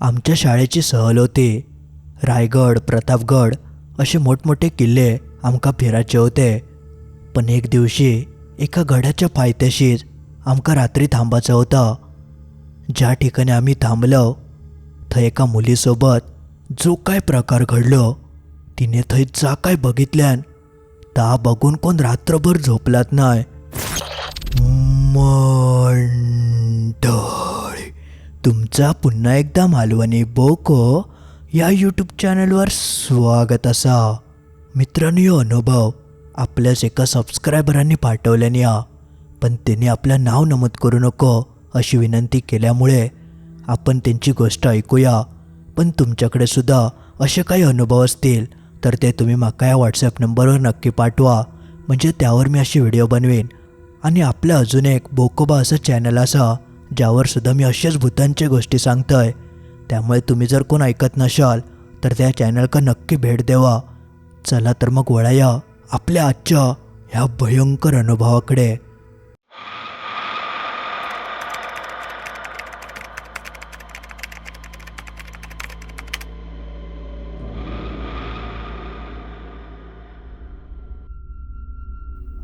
आमच्या शाळेची सहल होती. रायगड प्रतापगड असे मोठमोठे किल्ले आमकां फिरायचे होते. पण एक दिवशी एका गडाच्या पायथ्याशीच आमकां रात्री थांबायचं होतं. ज्या ठिकाणी आम्ही थांबलो थंय एका मुलीसोबत जो काय प्रकार घडलो तिने थंय जा काय बघितल्यान ता बघून कोण रात्रभर झोपलात नाही मंड तुमचा पुन्हा एकदा मालवणी बोको या यूट्यूब चॅनलवर स्वागत असा. मित्रांनो हो अनुभव आपल्याच एका सबस्क्रायबरांनी पाठवल्याने या. पण त्यांनी आपलं नाव नमूद करू नको अशी विनंती केल्यामुळे आपण त्यांची गोष्ट ऐकूया. पण तुमच्याकडे सुद्धा असे काही अनुभव असतील तर ते तुम्ही माका या व्हॉट्सॲप नंबरवर नक्की पाठवा. म्हणजे त्यावर मी अशी व्हिडिओ बनवेन. आणि आपलं अजून एक बोकोबा असं चॅनल असा ज्यावर सुद्धा मी अशाच भूतांच्या गोष्टी सांगतोय. त्यामुळे तुम्ही जर कोण ऐकत नसाल तर त्या चॅनलका नक्की भेट द्यावा चला तर मग वळाया आपल्या आजच्या ह्या भयंकर अनुभवाकडे.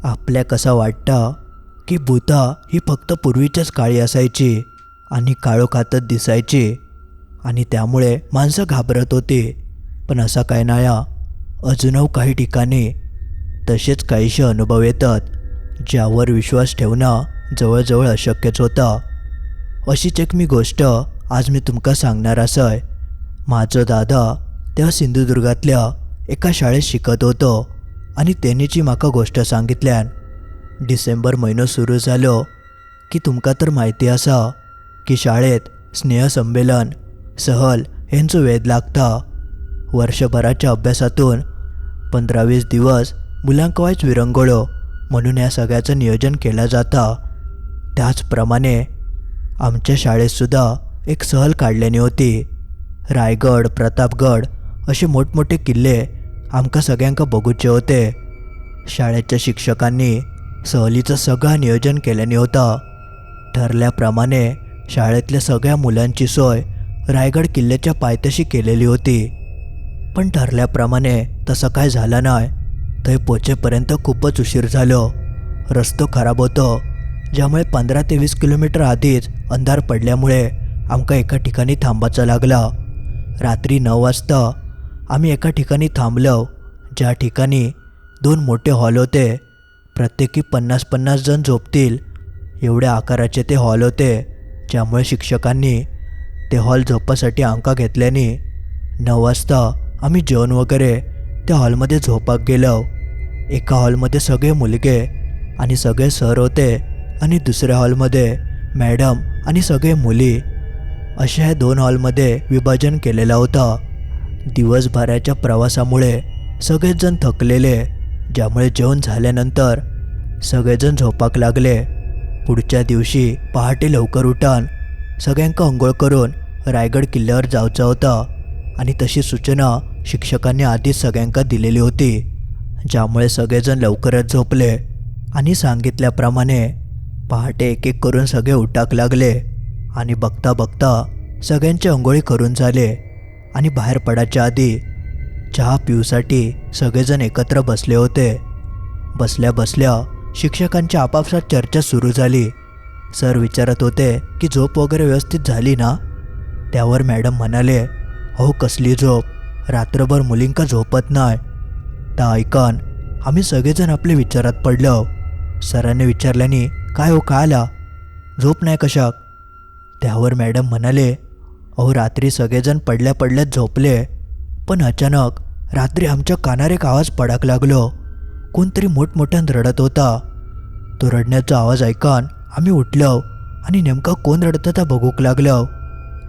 आपल्या कसा वाटतं? की भूता ही फक्त पूर्वीच्याच काळी असायची आणि काळोखातच दिसायची. आणि त्यामुळे माणसं घाबरत होती. पण असा काय नाया. अजूनही काही ठिकाणी तसेच काहीसे अनुभव येतात ज्यावर विश्वास ठेवणं जवळजवळ अशक्यच होतं. अशीच एक मी गोष्ट आज मी तुमका सांगणार असय. माझं दादा तेव्हा सिंधुदुर्गातल्या एका शाळेत शिकत होतो आणि त्यांनीची माका गोष्ट सांगितल्यान डिसेंबर म्हयनो सुरू जालो की तुमका तर माहिती आसा की शाळेत स्नेहसंमेलन सहल हेंचो वेध लागता. वर्षभराच्या अभ्यासातून पंधरा वीस दिवस मुलांक वायच विरंगुळो म्हणून या सगळ्याचं नियोजन केलं जाता. त्याचप्रमाणे आमच्या शाळेतसुद्धा एक सहल काढलेली होती. रायगड प्रतापगड असे मोठमोठे किल्ले आमका सगळ्यांका बघूचे होते. शाळेच्या शिक्षकांनी सहलीचं सगळं नियोजन केल्याने होतं. ठरल्याप्रमाणे शाळेतल्या सगळ्या मुलांची सोय रायगड किल्ल्याच्या पायथ्याशी केलेली होती. पण ठरल्याप्रमाणे तसं काय झालं नाही तर पोचेपर्यंत खूपच उशीर झालो. रस्तो खराब होतो ज्यामुळे पंधरा ते वीस किलोमीटर आधीच अंधार पडल्यामुळे आमका एका ठिकाणी थांबायचं लागला. रात्री नऊ वाजता आम्ही एका ठिकाणी थांबलो ज्या ठिकाणी दोन मोठे हॉल होते. प्रत्येकी पन्नास पन्नास जण झोपतील. एवढ्या आकाराचे ते हॉल होते. ज्यामुळे शिक्षकांनी ते हॉल झोपासाठी अंका घेतल्याने नऊ वाजता आम्ही जेवण वगैरे त्या हॉलमध्ये झोपाक गेलो. एका हॉलमध्ये सगळे मुलगे आणि सगळे सर होते आणि दुसऱ्या हॉलमध्ये मॅडम आणि सगळे मुली. अशा ह्या दोन हॉलमध्ये विभाजन केलेलं होतं. दिवसभराच्या प्रवासामुळे सगळेच जण थकलेले ज्यामुळे जेवण झाल्यानंतर सगळेजण झोपाक लागले. पुढच्या दिवशी पहाटे लवकर उठान सगळ्यांका अंघोळ करून रायगड किल्ल्यावर जावचा होता आणि तशी सूचना शिक्षकांनी आधीच सगळ्यांका दिलेली होती. ज्यामुळे सगळेजण लवकरच झोपले आणि सांगितल्याप्रमाणे पहाटे एक एक करून सगळे उठाक लागले आणि बघता बघता सगळ्यांचे अंघोळी करून झाले आणि बाहेर पडायच्या आधी चहा पिऊसाठी सगळेजण एकत्र बसले होते. बसल्या बसल्या शिक्षकांची आपापसात चर्चा सुरू झाली. सर विचारत होते की झोप वगैरे व्यवस्थित झाली ना? त्यावर मॅडम म्हणाले हो कसली झोप? रात्रभर मुलींका झोपत नाही. त्या ऐकन आम्ही सगळेजण आपले विचारात पडलो. सरांनी विचारल्याने काय हो काय आला? झोप नाही कशाक? त्यावर मॅडम म्हणाले अहो रात्री सगळेजण पडल्या पडल्यात झोपले पण अचानक रात्री आमच्या कानार एक आवाज पडाक लागलो. कोणतरी मोठमोठ्यानं रडत होता. तो रडण्याचा आवाज ऐकून आम्ही उठलो आणि नेमका कोण रडतं होता बघूक लागलो.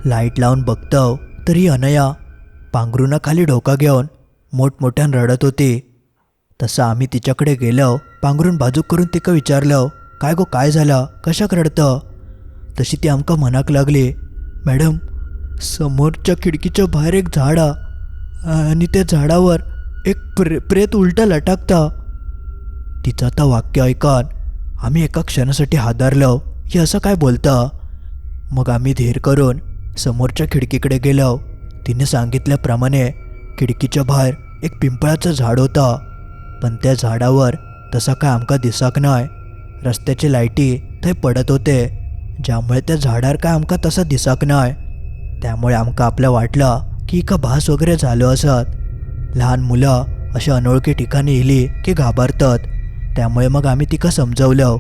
लाइट लावून बघतो तरी अनया पांघरुणाखाली डोका घेऊन मोठमोठ्यानं रडत होती. तसं आम्ही तिच्याकडे गेलो पांघरून बाजूक करून तिका विचारलं काय गो काय झालं? कशाक रडतं? तशी ती आमका म्हणाक लागली मॅडम समोरच्या खिडकीच्या बाहेर एक झाड हा आणि त्या झाडावर एक प्रे प्रेत उलटा लटाकता. तिचं आता वाक्य ऐकून आम्ही एका क्षणासाठी हादरलो. हे असं काय बोलतं? मग आम्ही धीर करून समोरच्या खिडकीकडे गेलो. तिने सांगितल्याप्रमाणे खिडकीच्या बाहेर एक पिंपळाचं झाड होतं. पण त्या झाडावर तसा काय आमका दिसाक नाय. रस्त्याचे लाईटी थंय पडत होते. ज्यामुळे त्या झाडार काय आमका तसा दिसाक नाय. त्यामुळे आमका आपल्या वाटलं की का भास वगैरे झालो असत. लहान मुलं अशा अनोळखी ठिकाणी येली की घाबरतात. त्यामुळे मग आम्ही तिका समजवलं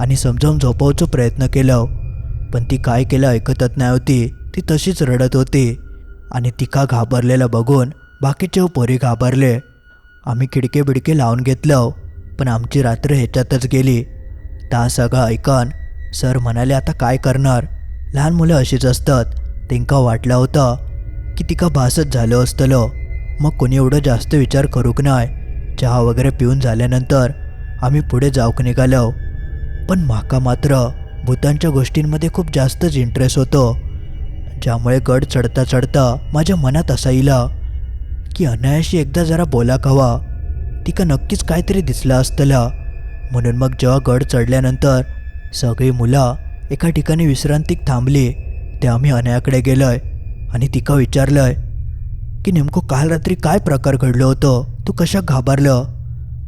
आणि समजावून झोपवचं प्रयत्न केलं. पण ती काय केलं ऐकतच नाही होती. ती तशीच रडत होती. आणि तिका घाबरलेलं बघून बाकीचे पोरी घाबरले. आम्ही खिडके बिडके लावून घेतलं पण आमची रात्र ह्याच्यातच गेली. ता सगळं ऐकन सर म्हणाले आता काय करणार? लहान मुलं अशीच असतात. तेंका वाटलं होतं की तिका भासच झालं असतलं. मग कोणी एवढं जास्त विचार करूक नाय. चहा वगैरे पिऊन झाल्यानंतर आम्ही पुढे जाऊक निघालो. पण माका मात्र भूतांच्या गोष्टींमध्ये खूप जास्तच इंटरेस्ट होतो. ज्यामुळे गड चढता चढता माझ्या मनात असा इला की अनायाशी एकदा जरा बोला हवा तिका नक्कीच काहीतरी दिसलं असतलं. म्हणून मग जेव्हा गड चढल्यानंतर सगळी मुलं एका ठिकाणी विश्रांतीक थांबली. ते आम्ही अनयाकडे गेलोय. आणि तिका विचारलंय की नेमकं काल रात्री काय प्रकार घडलं होतं? तू कशा घाबरलं?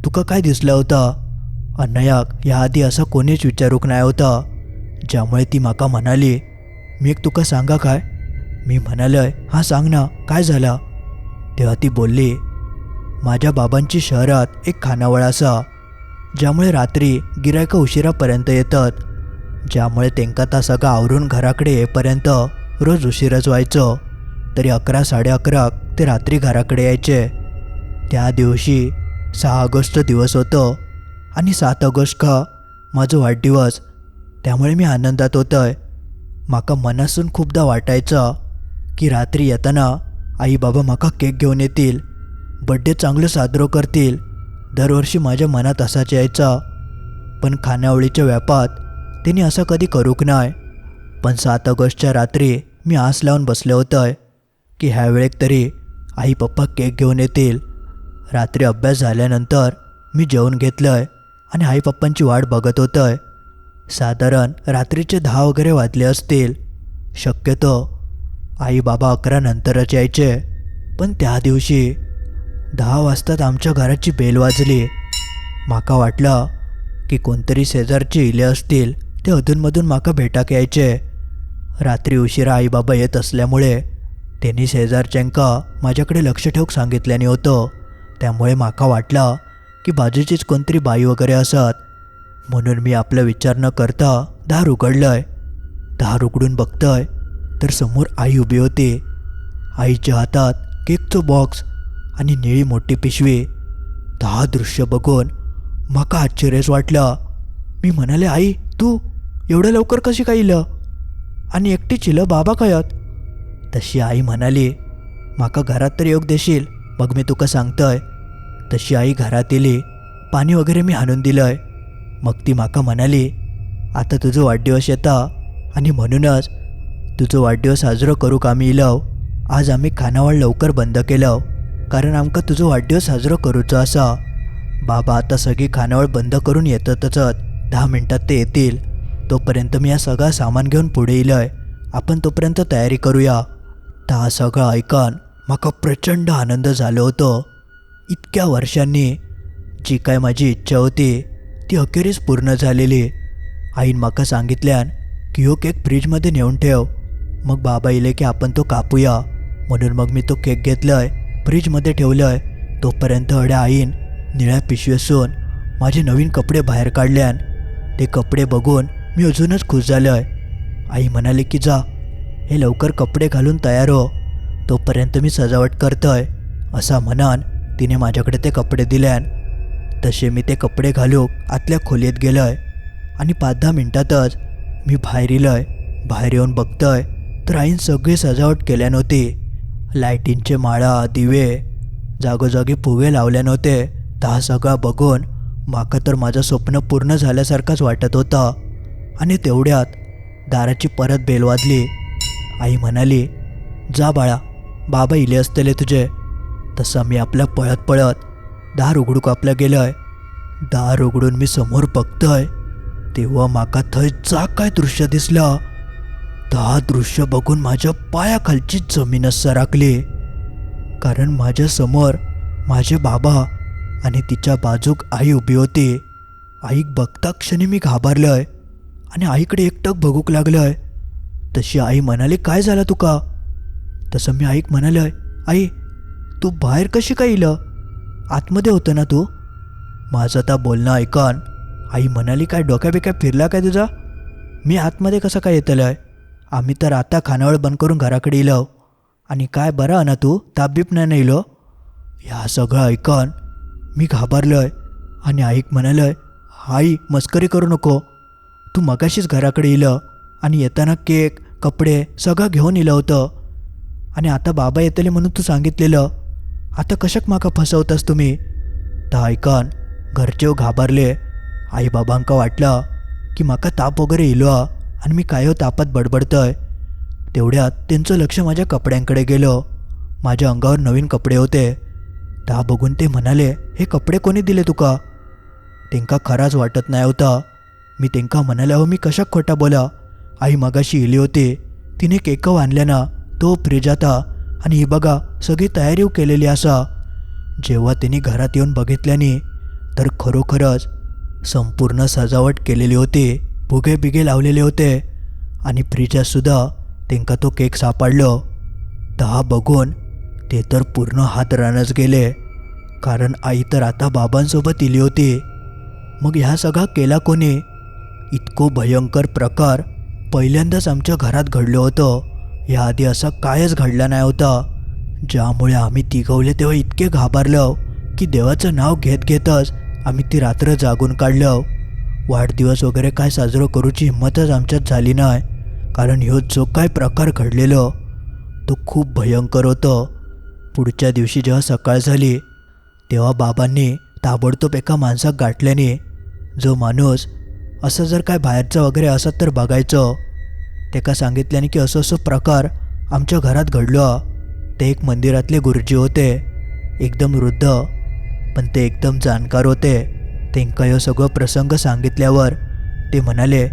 तुका काय दिसलं होतं? अनयाक याआधी असं कोणीच विचारूक नाही होतं ज्यामुळे ती माका म्हणाली मी एक तुका सांगा काय? मी म्हणालय हां सांग ना काय झालं? तेव्हा ती बोलली माझ्या बाबांची शहरात एक खानावळ असा ज्यामुळे रात्री गिरायकं उशिरापर्यंत येतात ज्यामुळे तेंका ता सगळं आवरून घराकडे येईपर्यंत रोज उशीरच व्हायचं तरी अकरा साडे अकरा ते रात्री घराकडे यायचे. त्या दिवशी सहा ऑगस्ट दिवस होतं आणि सात ऑगस्ट का माझं वाढदिवस. त्यामुळे मी आनंदात होतोय. माका मनासून खूपदा वाटायचं की रात्री येताना आई बाबा माका केक घेऊन येतील बड्डे चांगलं साजरं करतील दरवर्षी माझ्या मनात असाच यायचा. पण खानावळीच्या व्यापात त्यांनी असं कधी करूक नाही पण सात ऑगस्टच्या रात्री मी आस लावून बसले आहे की ह्या वेळेक तरी आई पप्पा केक घेऊन येतील. रात्री अभ्यास झाल्यानंतर मी जेवण आहे आणि आई पप्पांची वाट बघत होतं आहे साधारण रात्रीचे दहा वगैरे वाजले असतील. शक्यतो आई बाबा अकरा नंतरच यायचे. पण त्या दिवशी दहा वाजतात आमच्या घराची बेल वाजली. माका वाटलं की कोणतरी शेजारचे इले असतील ते अधूनमधून माका भेटाक यायचे. रात्री उशिरा आई बाबा येत असल्यामुळे त्यांनी शेजारच्यांका माझ्याकडे लक्ष ठेवूक सांगितल्याने होतं. त्यामुळे माका वाटलं की बाजूचीच कोणतरी बाई वगैरे असत. म्हणून मी आपला विचार न करता दार उघडलंय. दार उघडून बघतंय तर समोर आई उभी होती. आईच्या हातात केकचं बॉक्स आणि निळी मोठी पिशवी. दहा दृश्य बघून माका आश्चर्यच वाटलं. मी म्हणाले आई तू एवढ्या लवकर कशी काय इलं? आणि एकटी चिलं बाबा कयत तशी आई म्हणाली माका घरात तर योग देशील मग मी तुका सांगतय. तशी आई घरात येली पाणी वगैरे मी हाणून दिलंय. मग ती माका म्हणाली आता तुझं वाढदिवस येता आणि म्हणूनच तुझं वाढदिवस साजरो करूक आम्ही इलव? आज आम्ही खानावळ लवकर बंद केलं कारण आमका तुझं वाढदिवस साजरो करूचो असा. बाबा आता सगळी खानावळ बंद करून येतातच दहा मिनटात ते येतील. तोपर्यंत मी या सगळं सामान घेऊन पुढे येईलय आपण तोपर्यंत तयारी करूया. ता सगळं ऐकन माका प्रचंड आनंद झालो होतो. इतक्या वर्षांनी जी काय माझी इच्छा होती ती अखेरीस पूर्ण झालेली. आईन माका सांगितल्यान की हो केक फ्रीजमध्ये नेऊन ठेव. मग बाबा येले की आपण तो कापूया. म्हणून मग मी तो केक घेतलाय फ्रीजमध्ये ठेवलंय. तोपर्यंत अड्या आईन निळ्या पिशवीसून माझे नवीन कपडे बाहेर काढल्यान. ते कपडे बघून मी अजूनच खुश आहे आई म्हणाली की जा हे लवकर कपडे घालून तयार हो. तोपर्यंत मी सजावट करतोय असा म्हणान तिने माझ्याकडे ते कपडे दिल्यान तसे मी ते कपडे घालू आतल्या खोलीत गेलोय. आणि पाच दहा मिनटातच मी बाहेर येलोय बाहेर येऊन बघतोय तर आईन सगळी सजावट केल्या नव्हती. लाईटींचे माळा दिवे जागोजागी फुगे लावले नव्हते. दहा सगळा बघून माका तर माझं स्वप्न पूर्ण झाल्यासारखंच वाटत होतं. आणि तेवढ्यात दाराची परत बेल वाजली. आई म्हणाली जा बाळा बाबा इले असतेले तुझे. तसं मी आपल्या पळत पळत दार उघडूक आपलं गेलंय. दार उघडून मी समोर बघतोय. तेव्हा माका थंय जा काय दृश्य दिसलं. ता दृश्य बघून माझ्या पायाखालची जमीनच सरकली कारण माझ्यासमोर माझे बाबा आणि तिच्या बाजूक आई उभी होती. आईक बघता क्षणी मी घाबरलोय. आणि आईकडे एकटक बघूक आहे तशी आई म्हणाली काय झालं तुका? तसं मी आईक म्हणालोय आई तू बाहेर कशी काय इलं? आतमध्ये होतं ना तू? माझं आता बोलणं ऐकन. आई म्हणाली काय डोक्याबिक्या फिरला काय तुझा? मी आतमध्ये कसं काय येतलोय? आम्ही तर आता खानावळ बंद करून घराकडे इलो. आणि काय बरं ना तू? ताबीप नाही इलो? ह्या सगळं ऐकन. मी घाबरलोय. आणि आईक म्हणालोय आई मस्करी करू नको. तू मगाशीच घराकडे इलं आणि येताना केक कपडे सगळं घेऊन इलं होतं. आणि आता बाबा येतले म्हणून तू सांगितलेलं. आता कशाक माका फसवतास तुम्ही? तर ऐकन घरचे हो घाबरले. आई बाबांका वाटलं की माका ताप वगैरे इलो आणि मी काय हो तापात बडबडतोय. तेवढ्यात त्यांचं लक्ष माझ्या कपड्यांकडे गेलं. माझ्या अंगावर नवीन कपडे होते. ता बघून ते म्हणाले हे कपडे कोणी दिले तुका? तेंका खराच वाटत नाही होता. मी तेंका म्हणाले हो मी कशाक खोटा बोला? आई मगाशी इली होती. तिने केकव आणल्या ना तो फ्रीजाता आणि ही बघा सगळी तयारी केलेली असा जेव्हा तिने घरात येऊन बघितल्याने तर खरोखरच संपूर्ण सजावट केलेली होती. भुगे बिगे लावलेले होते. आणि फ्रीजातसुद्धा तेंका तो केक सापडलो. दहा बघून ते तर पूर्ण हात रानच गेले. कारण आई तर आता बाबांसोबत इली होती. मग ह्या सगळा केला कोणी? इतको भयंकर प्रकार पहिल्यांदाच आमच्या घरात घडलं होतं. याआधी असा कायच घडला नाही होता. ज्यामुळे आम्ही तिघवले तेव्हा इतके घाबरलो की देवाचं नाव घेत घेतच आम्ही ती रात्र जागून काढलं. वाढदिवस वगैरे काय साजरं करूची हिंमतच आमच्यात झाली नाही कारण ह्यो जो काय प्रकार घडलेलो तो खूप भयंकर होतं. पुढच्या दिवशी जेव्हा सकाळ झाली तेव्हा बाबांनी ताबडतोब एका माणसाक गाठल्याने जो माणूस असं जर काय बाहेरचं वगैरे असत तर बघायचं. त्याका सांगितल्याने की असं असं प्रकार आमच्या घरात घडलो. ते एक मंदिरातले गुरुजी होते. एकदम वृद्ध पण ते एकदम जाणकार होते. तेंका ह्यो सगळं प्रसंग सांगितल्यावर ते म्हणाले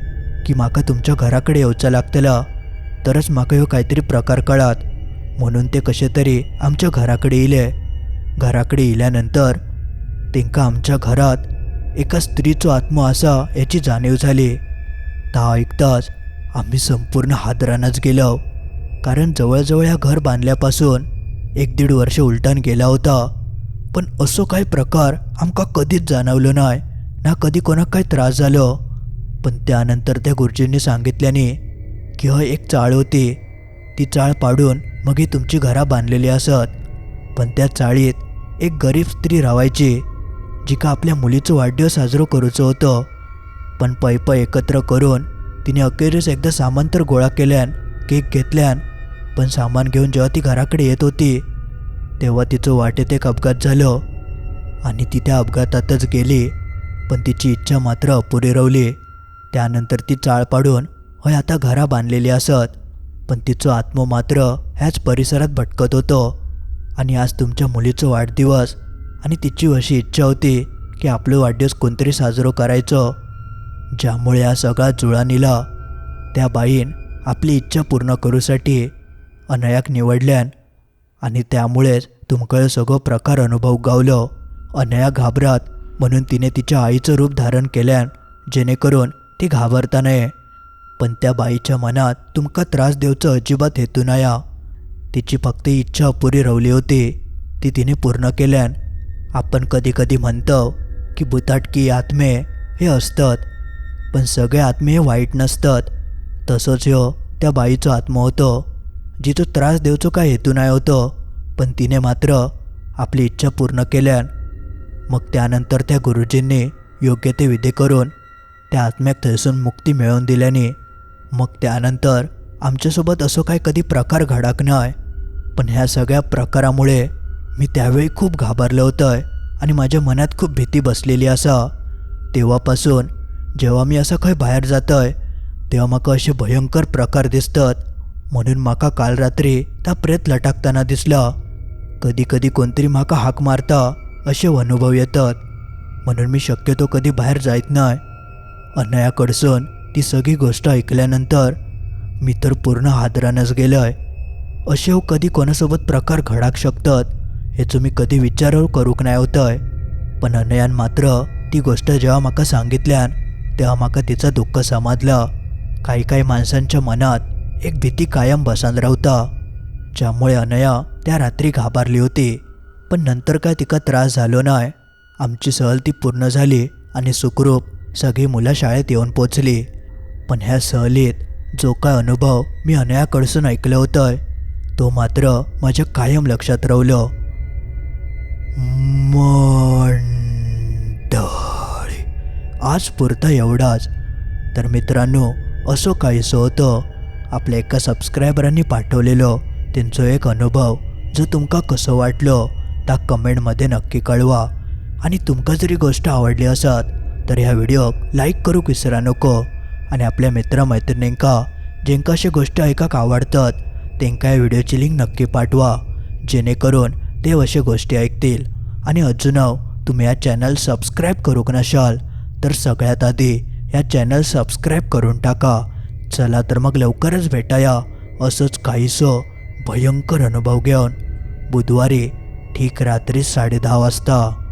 की माका तुमच्या घराकडे येवचं लागतला. तरच म्हाका ह्यो काहीतरी प्रकार कळात. म्हणून ते कसे तरी आमच्या घराकडे इले. घराकडे इल्यानंतर तेंका आमच्या घरात एका स्त्रीचो आत्मा असा याची जाणीव झाली. ता ऐकताच आम्ही संपूर्ण हादरानच गेलो कारण जवळजवळ ह्या घर बांधल्यापासून एक दीड वर्ष उलटान गेला होता. पण असो काही प्रकार आमका कधीच जाणवलो नाही ना कधी कोणाक काही त्रास झालो. पण त्यानंतर त्या गुरुजींनी सांगितल्याने की हय एक चाळ होती. ती चाळ पाडून मग ही तुमची घरा बांधलेली असत. पण त्या चाळीत एक गरीब स्त्री राहायची. जिका आपल्या मुलीचं वाढदिवस साजरो करूचं होतं. पण पैप एकत्र करून तिने अखेरीस एकदा सामान तर गोळा केल्यान केक घेतल्यान पण सामान घेऊन जेव्हा ती घराकडे येत होती तेव्हा तिचं वाटेत एक अपघात झालं. आणि ती त्या अपघातातच गेली पण तिची इच्छा मात्र अपुरी रवली त्यानंतर ती चाळ पाडून होय आता घरा बांधलेली असत पण तिचं आत्म मात्र ह्याच परिसरात भटकत होतं. आणि आज तुमच्या मुलीचं वाढदिवस आणि तिची अशी इच्छा होती की आपलं वाढदिवस कोणतरी साजरं करायचं. ज्यामुळे हा सगळा जुळानीला त्या बाईन आपली इच्छा पूर्ण करूसाठी अनयाक निवडल्यान आणि त्यामुळेच तुमकडे सगळं प्रकार अनुभव गावलं. अनया घाबरात म्हणून तिने तिच्या आईचं रूप धारण केल्यान जेणेकरून ती घाबरता नये. पण त्या बाईच्या मनात तुमका त्रास देवचं अजिबात हेतू नया. तिची फक्त इच्छा अपुरी रवली होती. ती तिने पूर्ण केल्यान आपण कधी कधी म्हणतो की बुताटकी आत्मे हे असतात पण सगळे आत्मे हे वाईट नसतात. तसंच हो त्या बाईचं आत्मा होतं जिचो त्रास देवचो काय हेतू नाही होतं पण तिने मात्र आपली इच्छा पूर्ण केल्यान मग त्यानंतर त्या गुरुजींनी योग्य ते विधी करून त्या आत्म्याक थंयसून मुक्ती मिळवून दिल्याने मग त्यानंतर आमच्यासोबत असं काय कधी प्रकार घडाक नाही पण ह्या सगळ्या प्रकारामुळे मी त्यावेळी खूप घाबरलं होतं आणि माझ्या मनात खूप भीती बसलेली असा. तेव्हापासून जेव्हा मी असं खंय बाहेर जातोय तेव्हा म्हाका असे भयंकर प्रकार दिसतात म्हणून म्हाका काल रात्री त्या प्रेत लटाकताना दिसला. कधी कधी कोणतरी म्हाका हाक मारता असे अनुभव येतात म्हणून मी शक्यतो कधी बाहेर जायत नाही. अनयाकडसून ती सगळी गोष्ट ऐकल्यानंतर मी तर पूर्ण हादरानच गेलोय. असे हो कधी कोणासोबत प्रकार घडाक शकतात हेचो मी कधी विचार करूक नाही होतय. पण अनयान मात्र ती गोष्ट जेव्हा म्हाका सांगितल्यान तेव्हा म्हाका तिचं दुःख समजलं. काही काही माणसांच्या मनात एक भीती कायम बसान रावता ज्यामुळे अनया त्या रात्री घाबरली होती. पण नंतर काय तिका त्रास झालो नाही. आमची सहल ती पूर्ण झाली आणि सुखरूप सगळी मुलं शाळेत येऊन पोचली. पण ह्या सहलीत जो काय अनुभव मी अनयाकडसून ऐकलं होतं तो मात्र माझ्या कायम लक्षात रावलो मंडळी. आज पुरता एवढाच. तर मित्रांनो असो काहीसं होतं आपल्या एका सबस्क्रायबरांनी पाठवलेलो त्यांचो एक अनुभव. जो तुमका कसं वाटलो त्या कमेंटमध्ये नक्की कळवा. आणि तुमका जरी गोष्ट आवडली असत तर ह्या व्हिडिओक लाईक करूक विसरा नको. आणि आपल्या मित्रमैत्रिणींका जेंका अशी गोष्ट ऐकाक आवडतात तेंका या व्हिडिओची लिंक नक्की पाठवा. जेणेकरून ते अशा गोष्टी ऐकतील. आणि अजून तुम्ही या चॅनल सबस्क्राईब करूक नशाल तर सगळ्यात आधी या चॅनल सबस्क्राईब करून टाका. चला तर मग लवकरच भेटाया. असंच काहीसं भयंकर अनुभव घेऊन. बुधवारी ठीक रात्री साडेदहा वाजता.